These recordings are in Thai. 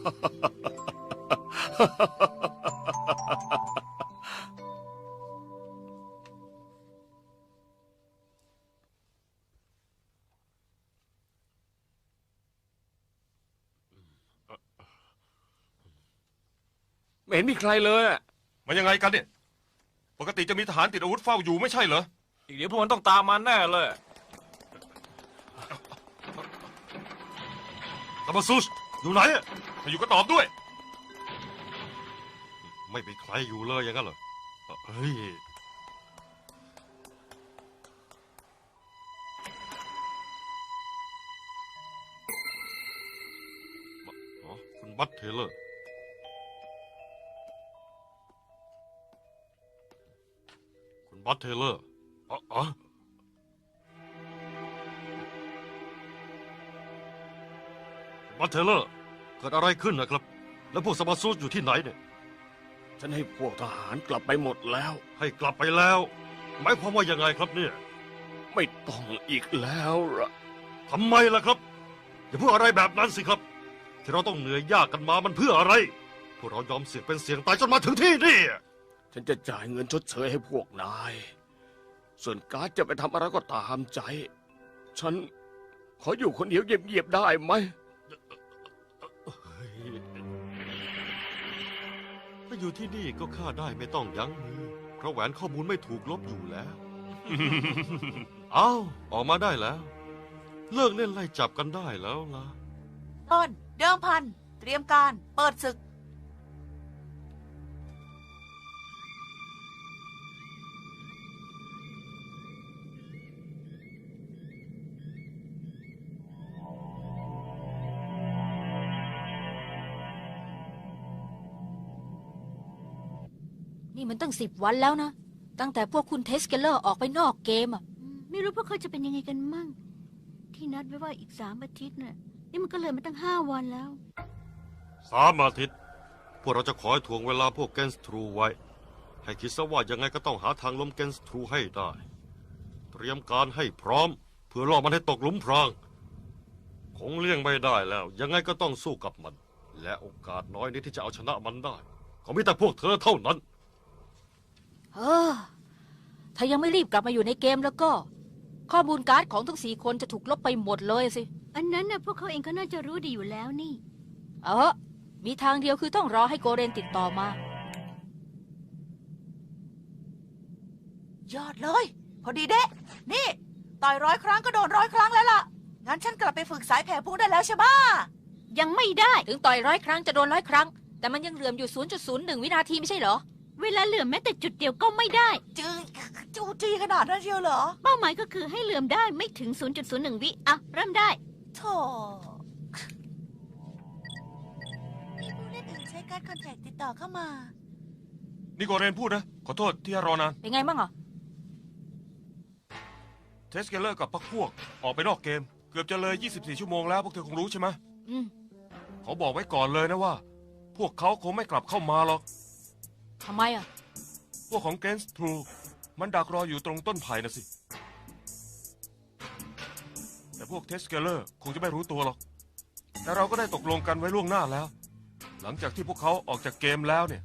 ไม่เห็นมีใครเลยอะมันยังไงกันเนี่ย ปกติจะมีทหารติดอาวุธเฝ้าอยู่ไม่ใช่เหรอ อีกเดี๋ยวพวกมันต้องตามมาแน่เลยตามาซุสอยู่ไหนอะ ถ้าอยู่ก็ตอบด้วย ไม่มีใครอยู่เลยอย่างนั้นเหรอเฮ้ยอ๋อคุณบัตเทเลอร์ คุณบัตเทเลอร์อ๋ออ๋อบัตเทเลอร์ เกิดอะไรขึ้นนะครับ แล้วพวกสมาซูสอยู่ที่ไหนเนี่ย ฉันให้พวกทหารกลับไปหมดแล้ว ให้กลับไปแล้ว หมายความว่ายังไงครับเนี่ยไม่ต้องอีกแล้วละทำไมล่ะครับ อย่าพูดอะไรแบบนั้นสิครับ ที่เราต้องเหนื่อยยากกันมามันเพื่ออะไร พวกเรายอมเสี่ยงเป็นเสี่ยงตายจนมาถึงที่นี่ ฉันจะจ่ายเงินชดเชยให้พวกนาย ส่วนการ์ดจะไปทำอะไรก็ตามใจ ฉันขออยู่คนเดียวเงียบๆได้ไหม ถ้าอยู่ที่นี่ก็ฆ่าได้ไม่ต้องยั้งมือ เพราะแหวนข้อมูลไม่ถูกลบอยู่แล้วเอาออกมาได้แล้ว เลิกเล่นไล่จับกันได้แล้วล่ะ ต้น เดิมพัน เตรียมการ เปิดศึก มันตั้งสิบวันแล้วนะ ตั้งแต่พวกคุณเทสเกลเลอร์ออกไปนอกเกมอะอืมไม่รู้พวกเขาจะเป็นยังไงกันมั่ง ที่นัดไว้ว่าอีกสามอาทิตย์น่ะ นี่มันก็เลยมาตั้งห้าวันแล้ว สามอาทิตย์ พวกเราจะขอให้ถ่วงเวลาพวกเกนส์ทรูไว้ ให้คิดซะว่ายังไงก็ต้องหาทางล้มเกนส์ทรูให้ได้ เตรียมการให้พร้อม เพื่อล่อมันให้ตกหลุมพราง คงเลี่ยงไม่ได้แล้ว ยังไงก็ต้องสู้กับมัน และโอกาสน้อยนิดที่จะเอาชนะมันได้ ก็มีแต่พวกเธอเท่านั้น เออถ้ายังไม่รีบกลับมาอยู่ในเกมแล้วก็ ข้อมูลการ์ดของทั้งสี่คนจะถูกลบไปหมดเลยสิ อันนั้นน่ะพวกเขาเองก็น่าจะรู้ดีอยู่แล้วนี่ เออ มีทางเดียวคือต้องรอให้โกเรนติดต่อมา ยอดเลย พอดีเด้ นี่ ต่อยร้อยครั้งก็โดนร้อยครั้งแล้วล่ะ งั้นฉันกลับไปฝึกสายแผ่พุ่งได้แล้วใช่ปะยังไม่ได้ ถึงต่อยร้อยครั้งจะโดนร้อยครั้ง แต่มันยังเหลื่อมอยู่ 0.01 วินาทีไม่ใช่เหรอ เวลาเหลื่อมแม้แต่จุดเดียวก็ไม่ได้ จือจูจีขนาดนั้นเชียวเหรอเป้าหมายก็คือให้เหลื่อมได้ไม่ถึง 0.01 วิอะเริ่มได้ โธ่มีผู้เล่นอื่นใช้การดคอนแทคติดต่อเข้ามา นี่โกเรนพูดนะ ขอโทษที่ให้รอนาน เป็นไงบ้างอะ เทสเกลเลอร์กับพักพวก ออกไปนอกเกม เกือบจะเลย 24 ชั่วโมงแล้ว พวกเธอคงรู้ใช่ไหมอืม เขาบอกไว้ก่อนเลยนะว่า พวกเขาคงไม่กลับเข้ามาหรอก ทำไมอะ พวกของเกนส์ทรู มันดักรออยู่ตรงต้นไผ่นะสิ แต่พวกเทสเกลเลอร์คงจะไม่รู้ตัวหรอก แต่เราก็ได้ตกลงกันไว้ล่วงหน้าแล้ว หลังจากที่พวกเขาออกจากเกมแล้วเนี่ย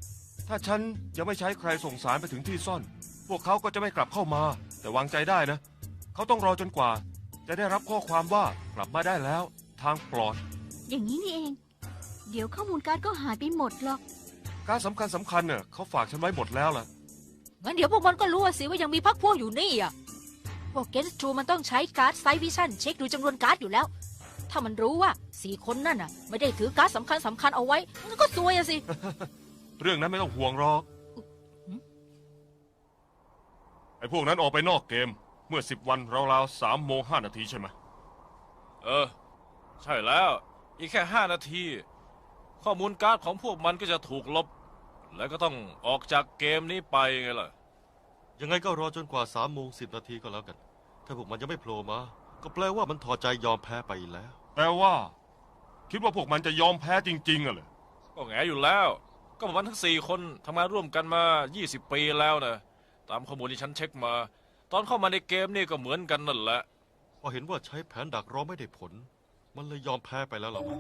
ถ้าฉันยังไม่ใช้ใครส่งสารไปถึงที่ซ่อน พวกเขาก็จะไม่กลับเข้ามา แต่วางใจได้นะ เขาต้องรอจนกว่า จะได้รับข้อความว่ากลับมาได้แล้ว ทางปลอด อย่างนี้นี่เอง เดี๋ยวข้อมูลการดก็หายไปหมดหรอก การสำคัญสำคัญเนี่ยเขาฝากฉันไว้หมดแล้วล่ะ งั้นเดี๋ยวพวกมันก็รู้อะสิว่ายังมีพักพวกอยู่นี่อะพวกเกนส์ทรูมันต้องใช้การ์ดไซวิชั่นเช็คดูจำนวนการ์ดอยู่แล้ว ถ้ามันรู้ว่าสี่คนนั่นอะ ไม่ได้ถือการ์ดสำคัญสำคัญเอาไว้งั้นก็ซวยอะสิ เรื่องนั้นไม่ต้องห่วงหรอกหืมไอ้พวกนั้นออกไปนอกเกม เมื่อสิบวันราวๆสามโมงห้านาทีใช่ไหมเออ ใช่แล้ว อีกแค่ห้านาที ข้อมูลการ์ดของพวกมันก็จะถูกลบ แล้วก็ต้องออกจากเกมนี้ไปไงล่ะ ยังไงก็รอจนกว่าสามโมงสิบนาทีก็แล้วกัน ถ้าพวกมันยังไม่โผล่มา ก็แปลว่ามันถอดใจยอมแพ้ไปแล้ว แปลว่า คิดว่าพวกมันจะยอมแพ้จริงๆอะเหรอก็แงอยู่แล้ว ก็พวกมันทั้งสี่คนทำงานร่วมกันมา 20 ปีแล้วนะ ตามข้อมูลที่ฉันเช็คมา ตอนเข้ามาในเกมนี่ก็เหมือนกันนั่นแหละ พอเห็นว่าใช้แผนดักรอไม่ได้ผล มันเลยยอมแพ้ไปแล้วเหรอวะ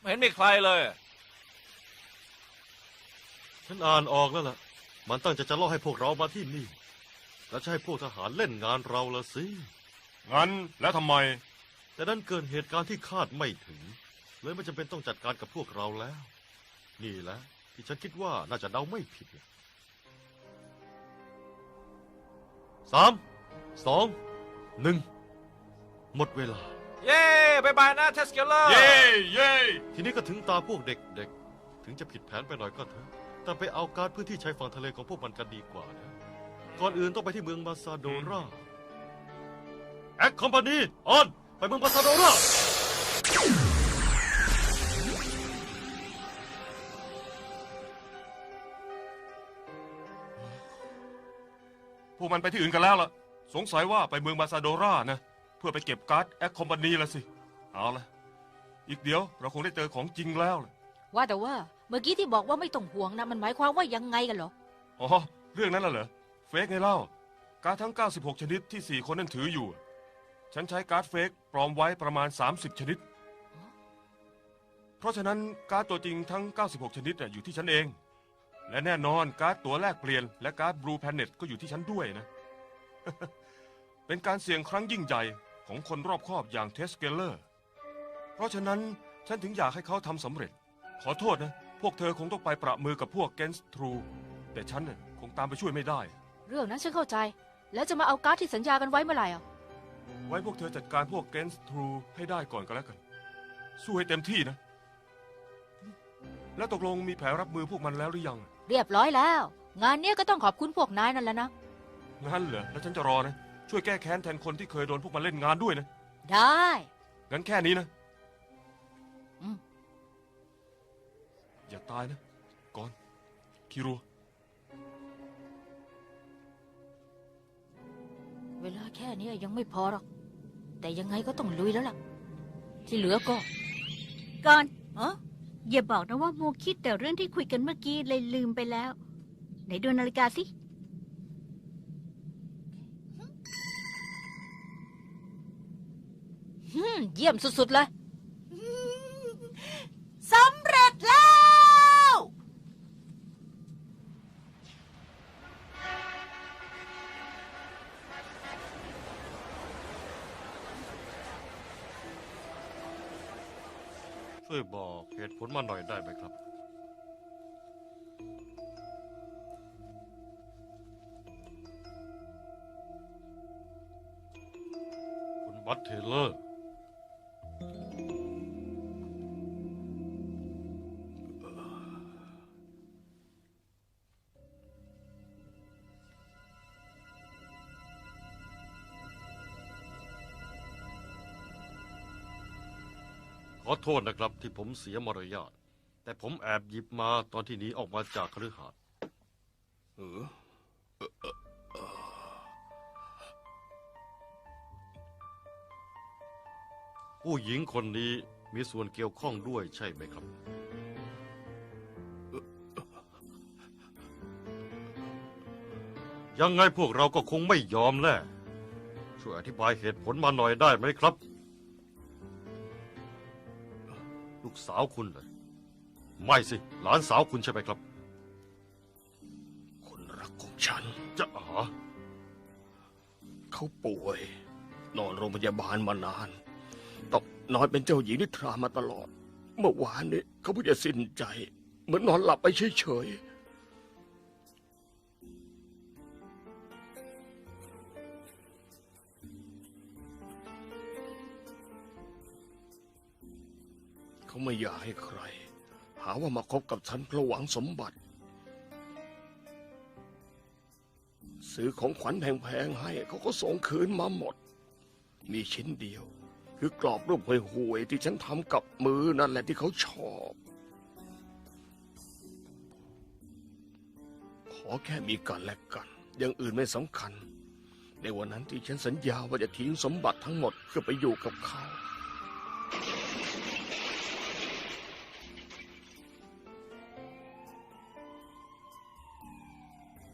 ไม่เห็นมีใครเลย ฉันอ่านออกแล้วล่ะ มันตั้งใจจะล่อให้พวกเรามาที่นี่ แล้วจะให้พวกทหารเล่นงานเราละสิ งั้นแล้วทำไม แต่นั้นเกิดเหตุการณ์ที่คาดไม่ถึง เลยไม่จำเป็นต้องจัดการกับพวกเราแล้ว นี่แหละที่ฉันคิดว่าน่าจะเดาไม่ผิดสามสองหนึ่งหมดเวลา เย้บายบายนะเทสเกลเลอร์เย้เย้ทีนี้ก็ถึงตาพวกเด็กๆ ถึงจะผิดแผนไปหน่อยก็เถอะ แต่ไปเอาการดพื้นที่ชายฝั่งทะเลของพวกมันกันดีกว่านะ ก่อนอื่นต้องไปที่เมืองมาซาโดราแอคคอมพานีออน ไปเมืองมาซาโดราพวกมันไปที่อื่นกันแล้วล่ะ สงสัยว่าไปเมืองมาซาโดรานะ เพื่อไปเก็บการ์ดแอคคอมพานีละสิ เอาละอีกเดี๋ยวเราคงได้เจอของจริงแล้วล่ะว่าแต่ว่าเมื่อกี้ที่บอกว่าไม่ต้องห่วงนะมันหมายความว่ายังไงกันเหรอ อ๋อ เรื่องนั้นน่ะเหรอ เฟกไงเล่า การ์ดทั้ง 96 ชนิดที่ 4 คนนั้นถืออยู่ ฉันใช้การ์ดเฟกปลอมไว้ประมาณ 30 ชนิด เพราะฉะนั้นการ์ดตัวจริงทั้ง 96 ชนิดน่ะอยู่ที่ฉันเอง และแน่นอนการ์ดตัวแลกเปลี่ยน และการ์ดบลูแพนเน็ตก็อยู่ที่ฉันด้วยนะ เป็นการเสี่ยงครั้งยิ่งใหญ่ ของคนรอบคอบอย่างเทสเกลเลอร์ เพราะฉะนั้นฉันถึงอยากให้เขาทำสำเร็จ ขอโทษนะ พวกเธอคงต้องไปประมือกับพวกเกนส์ทรู แต่ฉันน่ะคงตามไปช่วยไม่ได้ เรื่องนั้นฉันเข้าใจ แล้วจะมาเอาการ์ดที่สัญญากันไว้เมื่อไหร่อะไว้พวกเธอจัดการพวกเกนส์ทรูให้ได้ก่อนก็แล้วกัน สู้ให้เต็มที่นะ แล้วตกลงมีแผนรับมือพวกมันแล้วหรือยัง เรียบร้อยแล้ว งานเนี้ยก็ต้องขอบคุณพวกนายนั่นแหละนะ งั้นเหรอ แล้วฉันจะรอนะ ช่วยแก้แค้นแทนคนที่เคยโดนพวกมันเล่นงานด้วยนะ ได้ งั้นแค่นี้นะ อืม อย่าตายนะ ก่อน คิรัว เวลาแค่นี้ยังไม่พอหรอก แต่ยังไงก็ต้องลุยแล้วล่ะ ที่เหลือก็ ก่อนเอออย่าบอกนะว่าโมคิดแต่เรื่องที่คุยกันเมื่อกี้เลยลืมไปแล้ว ไหนดูนาฬิกาสิ อืมเยี่ยมสุดๆเลยสำเร็จแล้ว ช่วยบอกเหตุผลมาหน่อยได้ไหมครับ คุณบัตเทเลอร์ โทษนะครับที่ผมเสียมารยาทแต่ผมแอบหยิบมาตอนที่หนีออกมาจากคฤหาสน์เออผู้หญิงคนนี้มีส่วนเกี่ยวข้องด้วยใช่ไหมครับ ยังไงพวกเราก็คงไม่ยอมแน่ช่วยอธิบายเหตุผลมาหน่อยได้ไหมครับ ลูกสาวคุณเลย ไม่สิ หลานสาวคุณใช่ไหมครับ คนรักของฉัน จะอ๋อเขาป่วย นอนโรงพยาบาลมานานต้องนอนเป็นเจ้าหญิงนิทรามาตลอด เมื่อวานนี้เขาเพิ่งจะสิ้นใจ เหมือนนอนหลับไปเฉยๆาไม่อยากให้ใคร หาว่ามาคบกับฉันเพราะหวังสมบัติ ซื้อของขวัญแพงๆให้เขาก็ส่งคืนมาหมด มีชิ้นเดียว คือกรอบรูปห่วยๆที่ฉันทำกับมือนั่นแหละที่เขาชอบ ขอแค่มีกันและกัน อย่างอื่นไม่สำคัญ ในวันนั้นที่ฉันสัญญาว่าจะทิ้งสมบัติทั้งหมดเพื่อไปอยู่กับเขา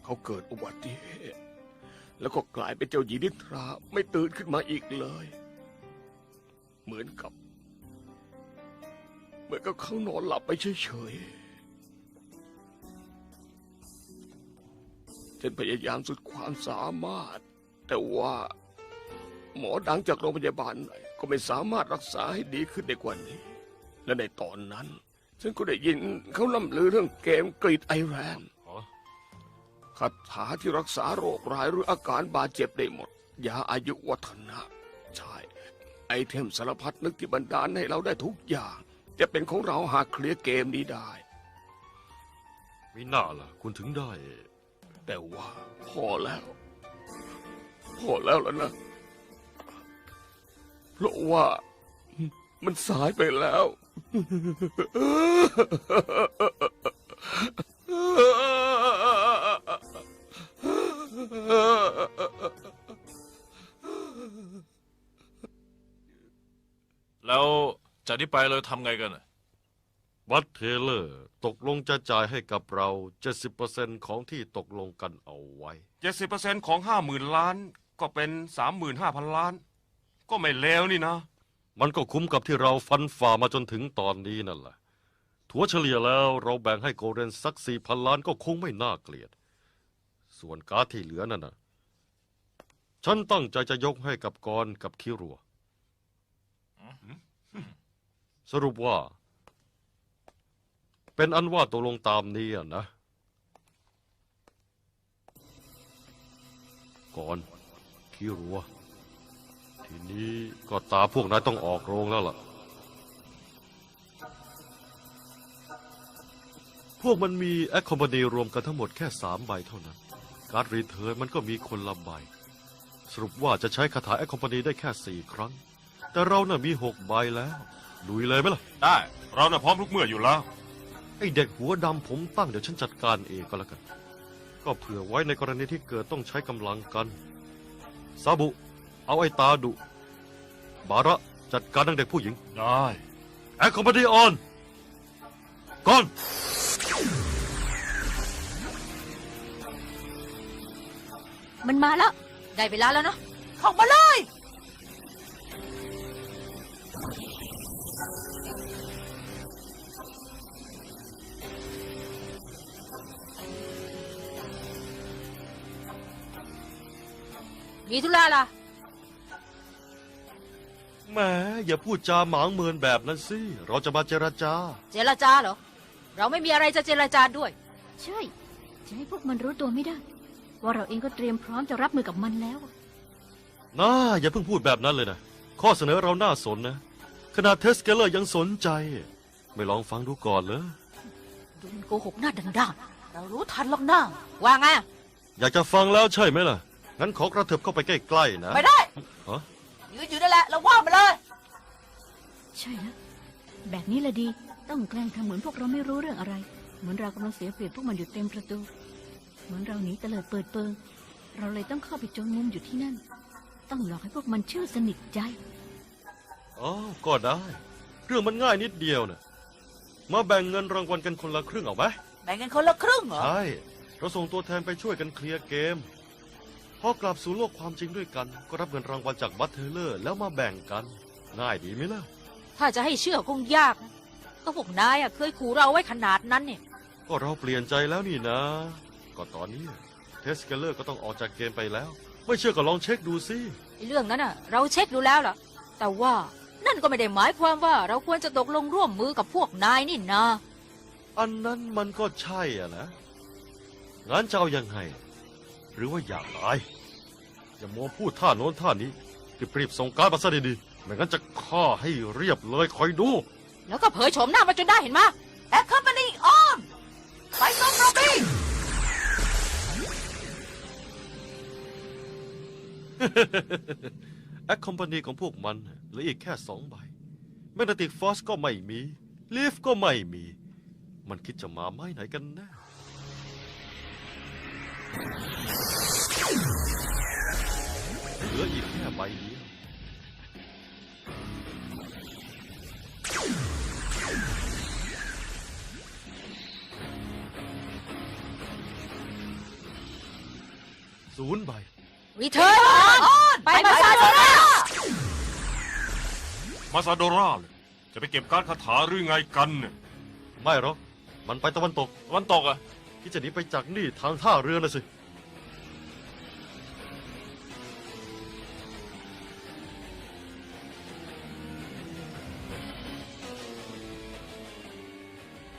เขาเกิดอุบัติเหตุ แล้วก็กลายเป็นเจ้าหญิงนิทราไม่ตื่นขึ้นมาอีกเลย เหมือนกับ เหมือนกับเขานอนหลับไปเฉยๆฉันพยายามสุดความสามารถ แต่ว่าหมอดังจากโรงพยาบาลไหนก็ไม่สามารถรักษาให้ดีขึ้นได้กว่านี้ และในตอนนั้น ฉันก็ได้ยินเขาล่ำลือเรื่องเกมกรีดไอแรนอ๋อ คาถาที่รักษาโรคร้ายหรืออาการบาดเจ็บได้หมด ยาอายุวัฒนะ ใช่ ไอเทมสารพัดนึกที่บรรดาลให้เราได้ทุกอย่าง จะเป็นของเราหากเคลียร์เกมนี้ได้ มีหน้าล่ะ คุณถึงได้ แต่ว่า พอแล้ว พอแล้วแล้วนะ เพราะว่ามันสายไปแล้วแล้ว ไปเราทำไงกันน่ะบัตเทเลอร์ตกลงจะจ่ายให้กับเรา 70%ของที่ตกลงกันเอาไว้ 70%ของ 50,000 ล้าน ก็เป็น 35,000 ล้าน ก็ไม่เลวนี่นะ มันก็คุ้มกับที่เราฟันฝ่ามาจนถึงตอนนี้นั่นแหละ ถัวเฉลี่ยแล้วเราแบ่งให้โกเรนสักสี่พันล้านก็คงไม่น่าเกลียด ส่วนการ์ดที่เหลือนั่นนะฉันตั้งใจจะยกให้กับกรกับคิรัว สรุปว่า เป็นอันว่าตกลงตามนี้อะนะ ก่อนคิรัว ทีนี้ก็ตาพวกนายต้องออกโรงแล้วล่ะ พวกมันมีแอคคอมพานีรวมกันทั้งหมดแค่สามใบเท่านั้น การรีเทิร์นมันก็มีคนละใบ สรุปว่าจะใช้คาถาแอคคอมพานีได้แค่สี่ครั้ง แต่เราน่ะมีหกใบแล้ว ลุยเลยไหมล่ะ ได้ เราน่ะพร้อมทุกเมื่ออยู่แล้ว ไอเด็กหัวดำผมตั้งเดี๋ยวฉันจัดการเองก็แล้วกัน ก็เผื่อไว้ในกรณีที่เกิดต้องใช้กำลังกัน ซาบุ เอาไอ้ตาดุ บาระจัดการนังเด็กผู้หญิง ได้แอคคอมพานีออนก่อน มันมาแล้ว ได้เวลาแล้วเนาะเข้ามาเลย มีธุระล่ะแหมอย่าพูดจาหมางเมินแบบนั้นสิ เราจะมาเจรจา เจรจาเหรอ เราไม่มีอะไรจะเจรจาด้วย ใช่จะให้พวกมันรู้ตัวไม่ได้ ว่าเราเองก็เตรียมพร้อมจะรับมือกับมันแล้วน่าอย่าเพิ่งพูดแบบนั้นเลยนะ ข้อเสนอเราน่าสนนะ ขนาดเทสเกลเลอร์ยังสนใจ ไม่ลองฟังดูก่อนเลย ดูมันโกหกหน้าด้านเรารู้ทันหรอกนะๆว่าไงอะอยากจะฟังแล้วใช่ไหมล่ะ งั้นขอกระเถิบเข้าไปใกล้ๆนะ ไม่ได้ฮะ ยืนอยู่นั่นแหละเราว่ามาเลย ใช่แล้วแบบนี้ละดี ต้องแกล้งทำเหมือนพวกเราไม่รู้เรื่องอะไร เหมือนเรากำลังเสียเปรียบพวกมันอยู่เต็มประตู เหมือนเราหนีเตลิดเปิดเปิง เราเลยต้องเข้าไปจนมุมอยู่ที่นั่น ต้องหลอกให้พวกมันเชื่อสนิทใจ อ๋อ ก็ได้ เรื่องมันง่ายนิดเดียวนะมาแบ่งเงินรางวัลกันคนละครึ่งเอาไหมแบ่งกันคนละครึ่งเหรอ ใช่ เราส่งตัวแทนไปช่วยกันเคลียร์เกม พอกลับสู่โลกความจริงด้วยกัน ก็รับเงินรางวัลจากบัตเทอร์เลอร์ แล้วมาแบ่งกันง่ายดีไหมล่ะ ถ้าจะให้เชื่อคงยากนะก็พวกนายอะเคยขู่เราไว้ขนาดนั้นเนี่ย ก็เราเปลี่ยนใจแล้วนี่นะ ก็ตอนนี้เทสเกลเลอร์ก็ต้องออกจากเกมไปแล้ว ไม่เชื่อก็ลองเช็คดูสิ ไอ้เรื่องนั้นน่ะเราเช็คดูแล้วล่ะ แต่ว่านั่นก็ไม่ได้หมายความว่าเราควรจะตกลงร่วมมือกับพวกนายนี่นะอันนั้นมันก็ใช่อะนะงั้นจะเอายังไง หรือว่าอยากตาย อย่ามัวพูดท่าโน้นท่านี้รีบๆส่งการดมาซะดีๆไม่งั้นจะฆ่าให้เรียบเลยคอยดู แล้วก็เผยโฉมหน้ามาจนได้เห็นไหมยแอคคอมพานีออนไปส่งโรบี้แอคคอมพานีของพวกมันเหลืออีกแค่สองใบแมกนติกฟอสก็ไม่มีลีฟก็ไม่มี มันคิดจะมาไม้ไหนกันแน่ เหลืออีกแค่ใบเดียวศูนย์ใบรีเทิร์นออนไปมาซาโดรามาซาโดราเลยจะไปเก็บการดคาถาหรือไงกันเนี่ยไม่หรอกมันไปตะวันตกตะวันตกอะ ที่จะหนีไปจากนี่ทางท่าเรือนะสิ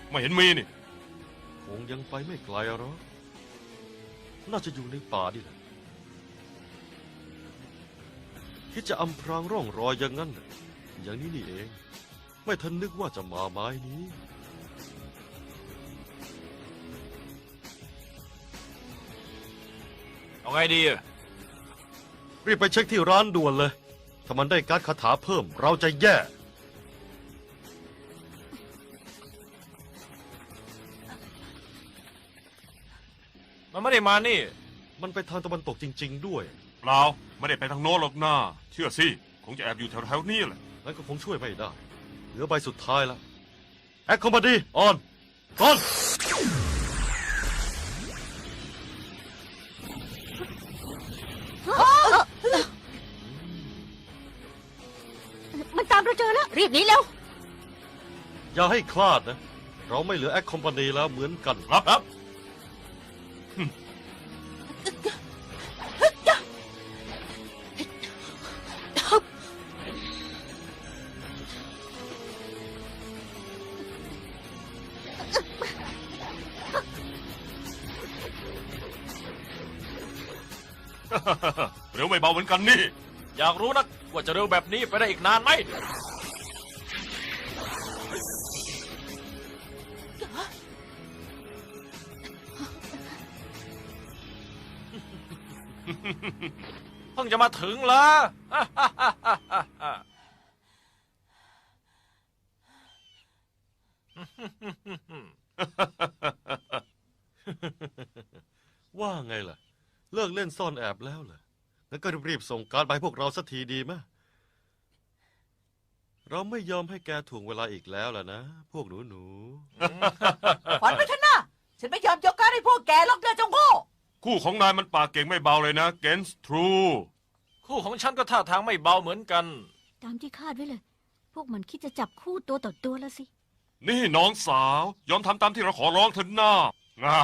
ไม่เห็นมีนี่ คงยังไปไม่ไกลหรอกน่าจะอยู่ในป่านี่แหละที่จะอำพรางร่องรอยอย่างนั้นน่ะอย่างนี้นี่เอง ไม่ทันนึกว่าจะมาไม้นี้ เอาไงดีอะรีบไปเช็คที่ร้านด่วนเลย ถ้ามันได้การดคาถาเพิ่มเราจะแย่ มันไม่ได้มานี่ มันไปทางตะวันตกจริง ๆ ด้วย เปล่าไม่ได้ไปทางโน้นหรอกหน้า เชื่อสิ คงจะแอบอยู่แถวๆนี้แหละ งั้นก็คงช่วยไม่ได้ เหลือใบสุดท้ายแล้ว แอคคอมพานีออนก่อน อย่าให้คลาดนะ เราไม่เหลือแอคคอมพานีแล้วเหมือนกันครับครับ เร็วไม่เบาเหมือนกันนี่ อยากรู้นักว่าจะเร็วแบบนี้ไปได้อีกนานไหม จะมาถึงเหรอว่าไงล่ะ เลิกเล่นซ่อนแอบแล้วเหรองั้นก็รีบๆส่งการดไปให้พวกเราสักทีดีไหมเราไม่ยอมให้แกถ่วงเวลาอีกแล้วล่ะนะ พวกหนูหนูๆฝันไปเถอะนะฉันไม่ยอมยกการให้พวกแกหรอกเดือจงโง่ คู่ของนายมันปากเก่งไม่เบาเลยนะ เกนส์ทรู คู่ของฉันก็ท่าทางไม่เบาเหมือนกัน ตามที่คาดไว้เลย พวกมันคิดจะจับคู่ตัวต่อตัวแล้วสิ นี่น้องสาว ยอมทำตามที่เราขอร้องเถอะหน้าง่า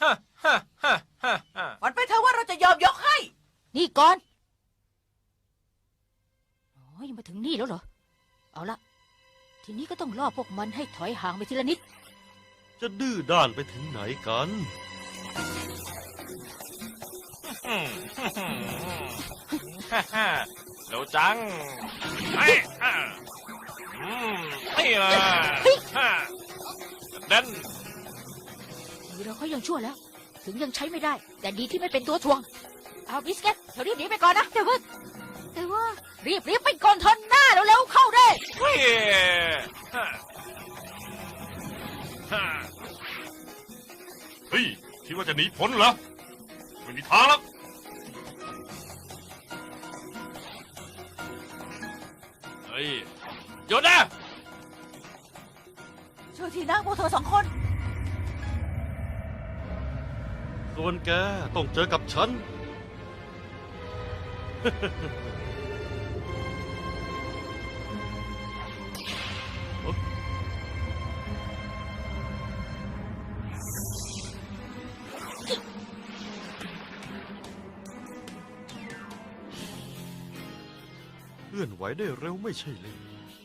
ฮะฮะฮะฮะฮะฝันไปเถอะว่าเราจะยอมยกให้ นี่ก่อนโอ้ยมาถึงนี่แล้วเหรอ เอาละ ทีนี้ก็ต้องล่อพวกมันให้ถอยห่างไปทีละนิด จะดื้อด้านไปถึงไหนกัน อืมฮ่าฮ่า เร็วจังไอ้อะอืมนี่นะฮ่าเด่นทีเราเขายังชั่วแล้ว ถึงยังใช้ไม่ได้ แต่ดีที่ไม่เป็นตัวทวง เอาบิสเกตเธอรีบหนีไปก่อนนะแต่ว่าแต่ว่ารีบรีบไปก่อนเถอะหน้าเร็วๆเข้าได้เฮ้ยฮ่าฮ่าเฮ้ย คิดว่าจะหนีพ้นเหรอ ไม่มีทางแล้ว เฮ้ยหยุดนะช่วยทีนะพวกเธอสองคน ส่วนแกต้องเจอกับฉัน ไหวได้เร็วไม่ใช่เลย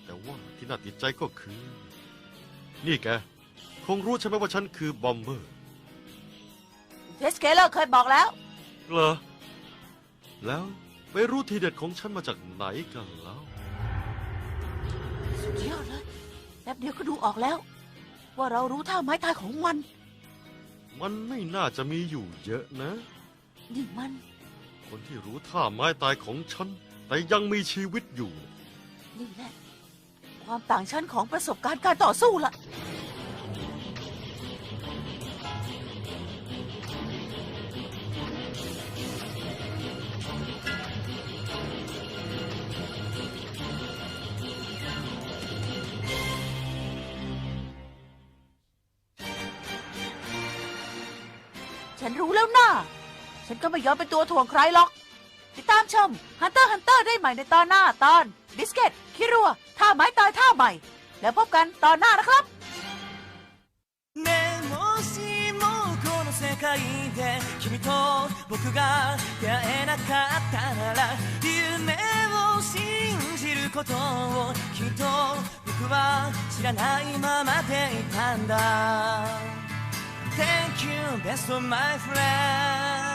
แต่ว่าที่น่าติดใจก็คือ นี่แก คงรู้ใช่ไหมว่าฉันคือบอมเบอร์ เทสเคเลอร์เคยบอกแล้ว เหรอ แล้วไปรู้ทีเด็ดของฉันมาจากไหนกันแล้ว สุดยอดเลยแป๊บเดียวก็ดูออกแล้ว ว่าเรารู้ท่าไม้ตายของมัน มันไม่น่าจะมีอยู่เยอะนะ นี่มัน คนที่รู้ท่าไม้ตายของฉัน แต่ยังมีชีวิตอยู่ นี่แหละ ความต่างชั้นของประสบการณ์การต่อสู้ล่ะ ฉันรู้แล้วนะฉันก็ไม่ยอมเป็นตัวถ่วงใครหรอก ติดตามชม Hunter x Hunter ได้ใหม่ในตอนหน้าตอน บิสเกต คิรัว ท่าไม้ตายท่าใหม่ แล้วพบกันตอนหน้านะครับ ねえもしもこの世界で君と僕が出会えなかったなら夢を信じることをきっと僕は知らないままでいたんだ Thank you best of my friend